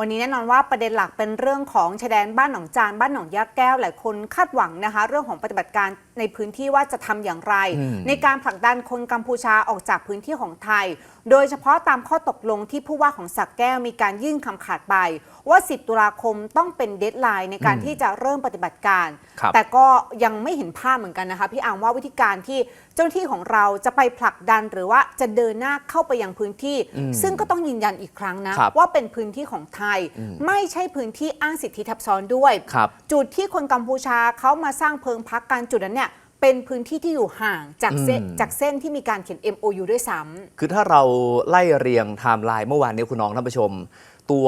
วันนี้แน่นอนว่าประเด็นหลักเป็นเรื่องของชายแดนบ้านหนองจานบ้านหนองยาแก้วหลายคนคาดหวังนะคะ เรื่องของปฏิบัติการ ในพื้นที่ว่าจะทำอย่างไรอืมในการผลักดันคนกัมพูชาออกจากพื้นที่ของไทย โดยเฉพาะตามข้อตกลงที่ผู้ว่าของสักแก้วมีการยื่นคำขาดไป ว่า 10 ตุลาคมต้องเป็นเดทไลน์ในการที่จะเริ่มปฏิบัติการครับแต่ก็ยังไม่เห็นภาพเหมือนกันนะคะพี่อามว่าวิธีการที่เจ้าหน้าที่ของเราจะไปผลักดันหรือว่าจะเดินหน้าเข้าไปยังพื้นที่อืมซึ่งก็ต้องยืนยันอีกครั้งนะครับว่าเป็นพื้นที่ของไทยอืมไม่ใช่พื้นที่อ้างสิทธิทับซ้อนด้วยครับจุดที่คนกัมพูชาเขามาสร้างเพิงพักกันจุดนั้นเนี่ย เป็นพื้นที่ที่อยู่ห่างจากเส้นอืม จากเส้นที่มีการเขียน MOU ด้วยซ้ำ คือถ้าเราไล่เรียงไทม์ไลน์เมื่อวานนี้คุณน้องท่านผู้ชม ตัว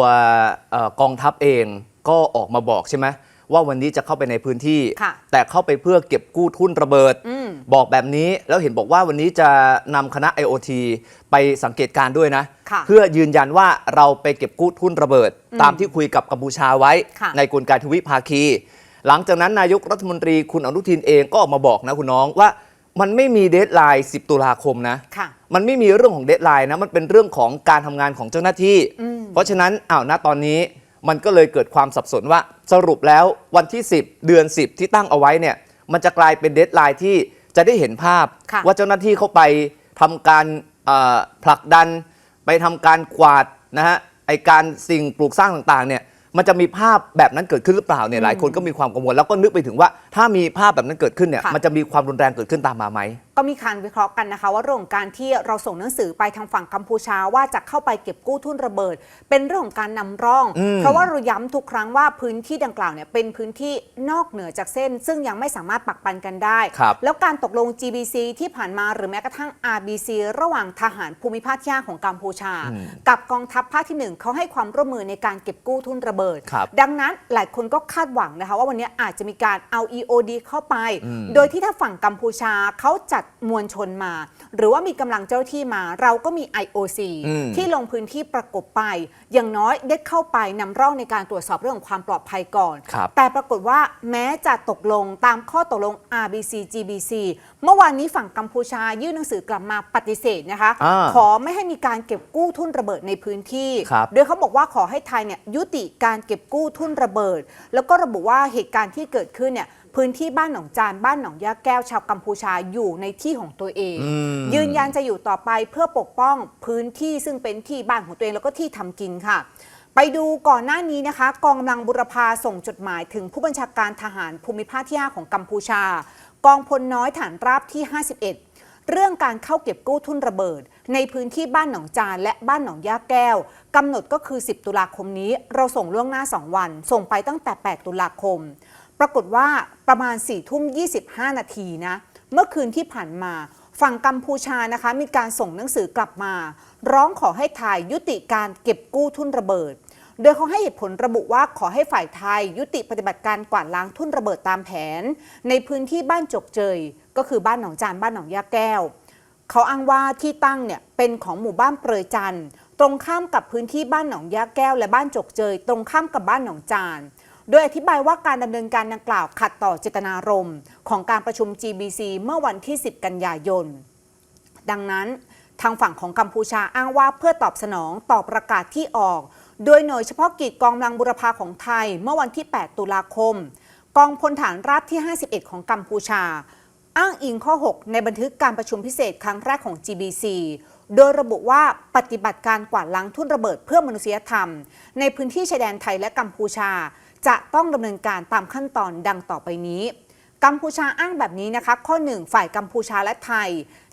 เอ่อกองทัพเองก็ออกมาบอกใช่ไหมว่าวันนี้จะเข้าไปในพื้นที่ ค่ะ แต่เข้าไปเพื่อเก็บกู้ทุนระเบิด อืม บอกแบบนี้แล้วเห็นบอกว่าวันนี้จะนำคณะ IoT ไปสังเกตการณ์ด้วยนะ ค่ะเพื่อยืนยันว่าเราไปเก็บกู้ทุนระเบิดอืมตามที่คุยกับกัมพูชาไว้ ค่ะ ในกลไกทวิภาคี หลังจากนั้นนายกรัฐมนตรีคุณอนุทินเองก็ออกมาบอกนะคุณน้องว่ามันไม่มีเดทไลน์ 10 ตุลาคมนะค่ะ มันไม่มีเรื่องของเดทไลน์นะ มันเป็นเรื่องของการทำงานของเจ้าหน้าที่อืมเพราะฉะนั้นอ้าวณตอนนี้มันก็เลยเกิดความสับสนว่าสรุปแล้ววันที่ 10 เดือน 10 ที่ตั้งเอาไว้เนี่ย มันจะกลายเป็นเดทไลน์ที่จะได้เห็นภาพ ค่ะ ว่าเจ้าหน้าที่เข้าไปทำการเอ่อผลักดัน ไปทำการกวาดนะฮะไอการสิ่งปลูกสร้างต่างๆเนี่ย มันจะมีภาพแบบนั้นเกิดขึ้นหรือเปล่าเนี่ยหลายคนก็มีความกังวลแล้วก็นึกไปถึงว่าถ้ามีภาพแบบนั้นเกิดขึ้นเนี่ยค่ะมันจะมีความรุนแรงเกิดขึ้นตามมาไหม ก็มีการวิเคราะห์กันนะคะ ว่าเรื่องของการที่เราส่งหนังสือไปทางฝั่งกัมพูชาว่าจะเข้าไปเก็บกู้ทุนระเบิด เป็นเรื่องของการนำร่องอืมเพราะว่าเราย้ำทุกครั้งว่าพื้นที่ดังกล่าวเนี่ยเป็นพื้นที่นอกเหนือจากเส้น ซึ่งยังไม่สามารถปักปันกันได้ครับแล้วการตกลง GBC ที่ผ่านมาหรือแม้กระทั่ง RBC ระหว่างทหารภูมิภาคที่ห้าของกัมพูชาอืมกับกองทัพภาคที่หนึ่งเขาให้ความร่วมมือในการเก็บกู้ทุนระเบิดครับดังนั้นหลายคนก็คาดหวังนะคะว่าวันนี้อาจจะมีการเอา EOD เข้าไปอืมโดยที่ถ้าฝั่งกัมพูชาเขาจัดมวลชนมา หรือว่ามีกำลังเจ้าที่มา เราก็มี IOC อืม ที่ลงพื้นที่ประกบไป อย่างน้อยได้เข้าไปนำร่องในการตรวจสอบเรื่องของความปลอดภัยก่อน ครับ แต่ปรากฏว่าแม้จะตกลงตามข้อตกลง RBC GBC เมื่อวานนี้ฝั่งกัมพูชายื่นหนังสือกลับมาปฏิเสธนะคะ อ่าขอไม่ให้มีการเก็บกู้ทุนระเบิดในพื้นที่ ครับโดยเขาบอกว่าขอให้ไทยเนี่ยยุติการเก็บกู้ทุนระเบิด แล้วก็ระบุว่าเหตุการณ์ที่เกิดขึ้นเนี่ย พื้นที่บ้านหนองจานบ้านหนองยาแก้วชาวกัมพูชาอยู่ในที่ของตัวเองอืมยืนยันจะอยู่ต่อไปเพื่อปกป้องพื้นที่ซึ่งเป็นที่บ้านของตัวเองแล้วก็ที่ทำกินค่ะ ไปดูก่อนหน้านี้นะคะ กองกำลังบุรพาส่งจดหมายถึงผู้บัญชาการทหารภูมิภาคที่ 5 ของกัมพูชา กองพลน้อยฐานราบที่ 51เรื่องการเข้าเก็บกู้ทุนระเบิด ในพื้นที่บ้านหนองจานและบ้านหนองย่าแก้วกำหนดก็คือ 10 ตุลาคมนี้ เราส่งล่วงหน้า 2 วัน ส่งไปตั้งแต่ 8 ตุลาคม ปรากฏว่าประมาณ4ทุ่ม25 นาทีนะ เมื่อคืนที่ผ่านมาฝั่งกัมพูชานะคะ มีการส่งหนังสือกลับมา ร้องขอให้ไทยยุติการเก็บกู้ทุนระเบิด โดยเขาให้เหตุผลระบุว่าขอให้ฝ่ายไทย ยุติปฏิบัติการกวาดล้างทุนระเบิดตามแผน ในพื้นที่บ้านจกเจย ก็คือบ้านหนองจานบ้านหนองยาแก้ว เขาอ้างว่าที่ตั้งเนี่ยเป็นของหมู่บ้านเปรยจันตรงข้ามกับพื้นที่บ้านหนองยาแก้ว และบ้านจกเจย ตรงข้ามกับบ้านหนองจาน โดยอธิบายว่าการดำเนินการดังกล่าวขัดต่อเจตนารมณ์ของการประชุม GBC เมื่อวันที่ 10 กันยายน ดังนั้นทางฝั่งของกัมพูชาอ้างว่าเพื่อตอบสนองต่อประกาศที่ออก โดยหน่วยเฉพาะกิจกองกำลังบุรพาของไทยเมื่อวันที่ 8 ตุลาคม กองพลฐานราบที่ 51 ของกัมพูชา อ้างอิงข้อ 6 ในบันทึกการประชุมพิเศษครั้งแรกของ GBC โดยระบุว่าปฏิบัติการกวาดล้างทุ่นระเบิดเพื่อมนุษยธรรม ในพื้นที่ชายแดนไทยและกัมพูชา จะต้องดำเนินการตามขั้นตอนดังต่อไปนี้ กัมพูชาอ้างแบบนี้นะคะ ข้อ 1 ฝ่ายกัมพูชาและไทย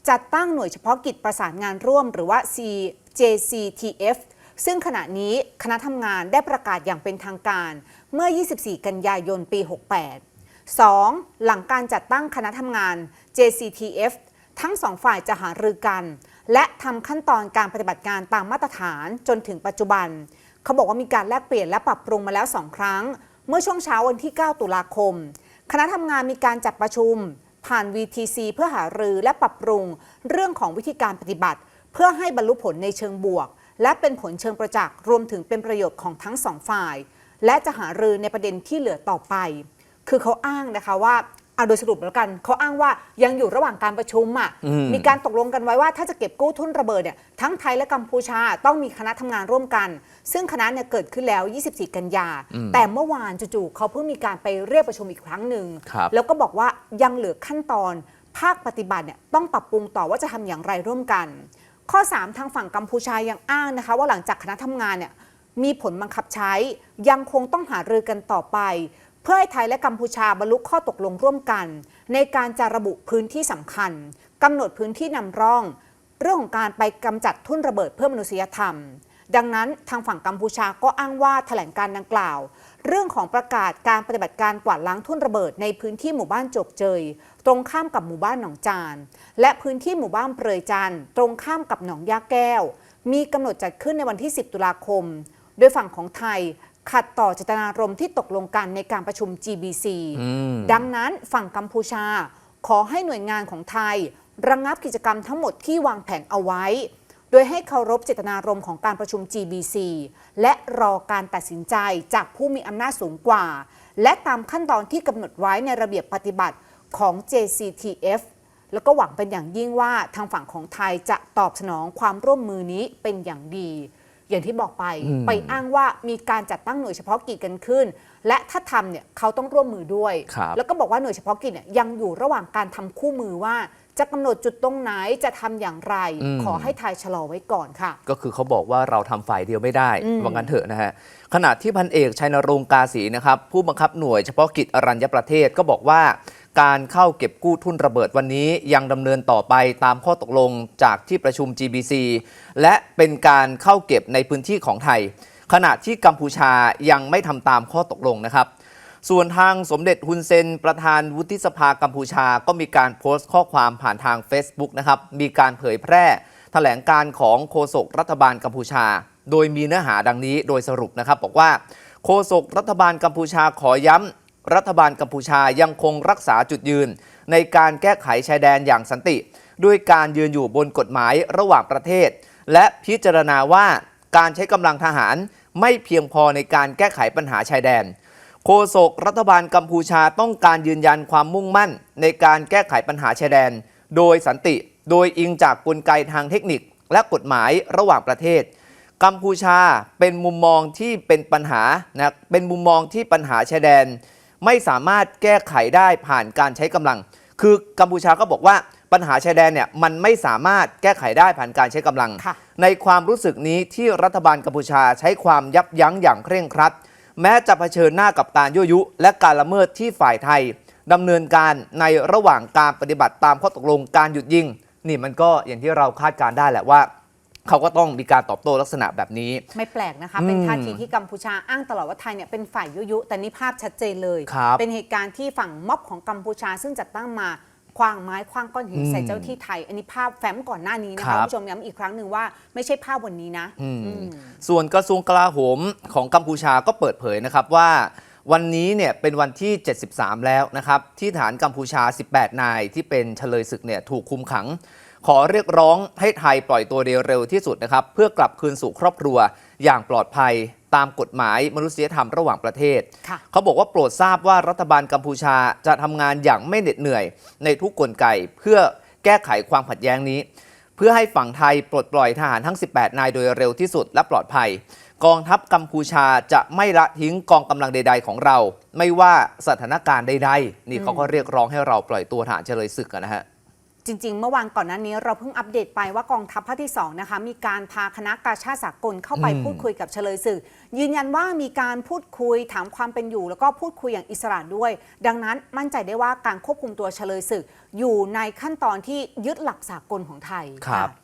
จัดตั้งหน่วยเฉพาะกิจประสานงานร่วม หรือว่า CJCTF ซึ่งขณะนี้คณะทำงานได้ประกาศอย่างเป็นทางการ เมื่อ 24 กันยายนปี 68 2. หลังการจัดตั้งคณะทำงาน JCTF ทั้งสองฝ่ายจะหารือกัน และทำขั้นตอนการปฏิบัติการตามมาตรฐานจนถึงปัจจุบัน เขาบอกว่ามีการแลกเปลี่ยนและปรับปรุงมาแล้ว 2 ครั้ง เมื่อช่วงเช้าวันที่ 9 ตุลาคม คณะทำงานมีการจัดประชุม ผ่าน VTC เพื่อหารือและปรับปรุง เรื่องของวิธีการปฏิบัติ เพื่อให้บรรลุผลในเชิงบวก และเป็นผลเชิงประจักษ์รวมถึงเป็นประโยชน์ของทั้งสองฝ่าย และจะหารือในประเด็นที่เหลือต่อไป คือเขาอ้างนะคะว่า เอาโดยสรุปแล้วกันเขาอ้างว่ายังอยู่ระหว่างการประชุมอะอืมมีการตกลงกันไว้ว่าถ้าจะเก็บกู้ทุนระเบิดเนี่ยทั้งไทยและกัมพูชาต้องมีคณะทำงานร่วมกัน ซึ่งคณะเนี่ยเกิดขึ้นแล้ว 24 กันยา แต่เมื่อวานจู่ๆเขาเพิ่งมีการไปเรียกประชุมอีกครั้งหนึ่งครับแล้วก็บอกว่ายังเหลือขั้นตอนภาคปฏิบัติเนี่ยต้องปรับปรุงต่อว่าจะทำอย่างไรร่วมกัน ข้อ 3 ทางฝั่งกัมพูชายังอ้างนะคะ ว่าหลังจากคณะทำงานเนี่ยมีผลบังคับใช้ยังคงต้องหารือกันต่อไป เพื่อให้ไทยและกัมพูชาบรรลุข้อตกลงร่วมกัน ในการจะระบุพื้นที่สำคัญกำหนดพื้นที่นำร่อง เรื่องของการไปกำจัดทุ่นระเบิดเพื่อมนุษยธรรม ดังนั้นทางฝั่งกัมพูชาก็อ้างว่าแถลงการดังกล่าว เรื่องของประกาศการปฏิบัติการกวาดล้างทุ่นระเบิดในพื้นที่หมู่บ้านจกเจย ตรงข้ามกับหมู่บ้านหนองจาน และพื้นที่หมู่บ้านเปรยจันตรงข้ามกับหนองยาแก้ว มีกำหนดจัดขึ้นในวันที่ 10 ตุลาคม โดยฝั่งของไทย ขัดต่อเจตนารมณ์ที่ตกลงกันในการประชุม GBC อืมดังนั้นฝั่งกัมพูชาขอให้หน่วยงานของไทย ระงงับกิจกรรมทั้งหมดที่วางแผนเอาไว้ โดยให้เคารพเจตนารมณ์ของการประชุม GBC และรอการตัดสินใจจากผู้มีอำนาจสูงกว่า และตามขั้นตอนที่กำหนดไว้ในระเบียบปฏิบัติของ JCTF แล้วก็หวังเป็นอย่างยิ่งว่าทางฝั่งของไทยจะตอบสนองความร่วมมือนี้เป็นอย่างดี อย่างที่บอกไปอืมไปอ้างว่ามีการจัดตั้งหน่วยเฉพาะกิจกันขึ้น และถ้าทำเนี่ยเขาต้องร่วมมือด้วยครับแล้วก็บอกว่าหน่วยเฉพาะกิจเนี่ยยังอยู่ระหว่างการทำคู่มือว่าจะกำหนดจุดตรงไหนจะทำอย่างไรอืมขอให้ไทยชะลอไว้ก่อนค่ะ ก็คือเขาบอกว่าเราทำฝ่ายเดียวไม่ได้อืมว่างั้นเถอะนะฮะขณะที่พันเอกชัยนรงค์กาศีนะครับผู้บังคับหน่วยเฉพาะกิจอรัญญประเทศก็บอกว่า การเข้าเก็บกู้ทุนระเบิดวันนี้ยังดำเนินต่อไปตามข้อตกลงจากที่ประชุม GBC และเป็นการเข้าเก็บในพื้นที่ของไทย ขณะที่กัมพูชายังไม่ทำตามข้อตกลงนะครับ ส่วนทางสมเด็จฮุนเซน ประธานวุฒิสภากัมพูชาก็มีการโพสต์ข้อความผ่านทาง Facebook นะครับมีการเผยแพร่แถลงการของโฆษกรัฐบาลกัมพูชา โดยมีเนื้อหาดังนี้โดยสรุปนะครับบอกว่าโฆษกรัฐบาลกัมพูชาขอย้ำ รัฐบาลกัมพูชายังคงรักษาจุดยืน ในการแก้ไขชายแดนอย่างสันติ ด้วยการยืนอยู่บนกฎหมายระหว่างประเทศ และพิจารณาว่าการใช้กำลังทหารไม่เพียงพอในการแก้ไขปัญหาชายแดน โฆษกรัฐบาลกัมพูชาต้องการยืนยันความมุ่งมั่น ในการแก้ไขปัญหาชายแดน โดยสันติ โดยอิงจากกลไกทางเทคนิค และกฎหมายระหว่างประเทศ กัมพูชาเป็นมุมมองที่เป็นปัญหานะเป็นมุมมองที่ปัญหาชายแดน ไม่สามารถแก้ไขได้ผ่านการใช้กำลัง คือกัมพูชาก็บอกว่าปัญหาชายแดนเนี่ยมันไม่สามารถแก้ไขได้ผ่านการใช้กำลังค่ะในความรู้สึกนี้ที่รัฐบาลกัมพูชาใช้ความยับยั้งอย่างเคร่งครัด แม้จะเผชิญหน้ากับการยั่วยุ และการละเมิดที่ฝ่ายไทยดำเนินการในระหว่างการปฏิบัติตามข้อตกลงการหยุดยิง นี่มันก็อย่างที่เราคาดการณ์ได้แหละว่า เขาก็ต้องมีการตอบโต้ลักษณะแบบนี้ ไม่แปลกนะคะอืมเป็นท่าทีที่กัมพูชาอ้างตลอดว่าไทยเนี่ยเป็นฝ่ายยุยุ แต่นี่ภาพชัดเจนเลยครับเป็นเหตุการณ์ที่ฝั่งม็อบของกัมพูชา ซึ่งจัดตั้งมาคว้างไม้คว้างก้อนหินอืมใส่เจ้าที่ไทย อันนี้ภาพแฟ้มก่อนหน้านี้นะครัคะบคุณผู้ชมย้ำอีกครั้งหนึ่งว่าไม่ใช่ภาพวันนี้นะอืมอืมส่วนกระทรวงกลาโหมของกัมพูชาก็เปิดเผยนะครับว่าวันนี้เนี่ยเป็นวันที่ 73 แล้วนะครับที่ฐานกัมพูชา 18 นายที่เป็นเฉลยศึกเนี่ยถูกคุมขัง ขอเรียกร้องให้ไทยปล่อยตัวเร็วๆที่สุดนะครับ เพื่อกลับคืนสู่ครอบครัวอย่างปลอดภัยตามกฎหมายมนุษยธรรมระหว่างประเทศค่ะเขาบอกว่าโปรดทราบว่ารัฐบาลกัมพูชาจะทำงานอย่างไม่เหน็ดเหนื่อย ในทุกกลไกเพื่อแก้ไขความขัดแย้งนี้ เพื่อให้ฝั่งไทยปลดปล่อยทหารทั้ง 18 นายโดยเร็วที่สุดและปลอดภัย กองทัพกัมพูชาจะไม่ละทิ้งกองกำลังใด ๆ ของเรา ไม่ว่าสถานการณ์ใดๆนี่เขาก็เรียกร้องให้เราปล่อยตัวทหารเฉลยศึกกันนะฮะ จริง ๆ เมื่อวานก่อนหน้านี้เราเพิ่งอัปเดตไปว่ากองทัพภาคที่2นะคะมีการพาคณะกาชาติสากลเข้าไปอืมพูดคุยกับเฉลยศึก ยืนยันว่ามีการพูดคุยถามความเป็นอยู่ แล้วก็พูดคุยอย่างอิสระด้วย ดังนั้นมั่นใจได้ว่าการควบคุมตัวเฉลยศึก อยู่ในขั้นตอนที่ยึดหลักสากลของไทยครับะ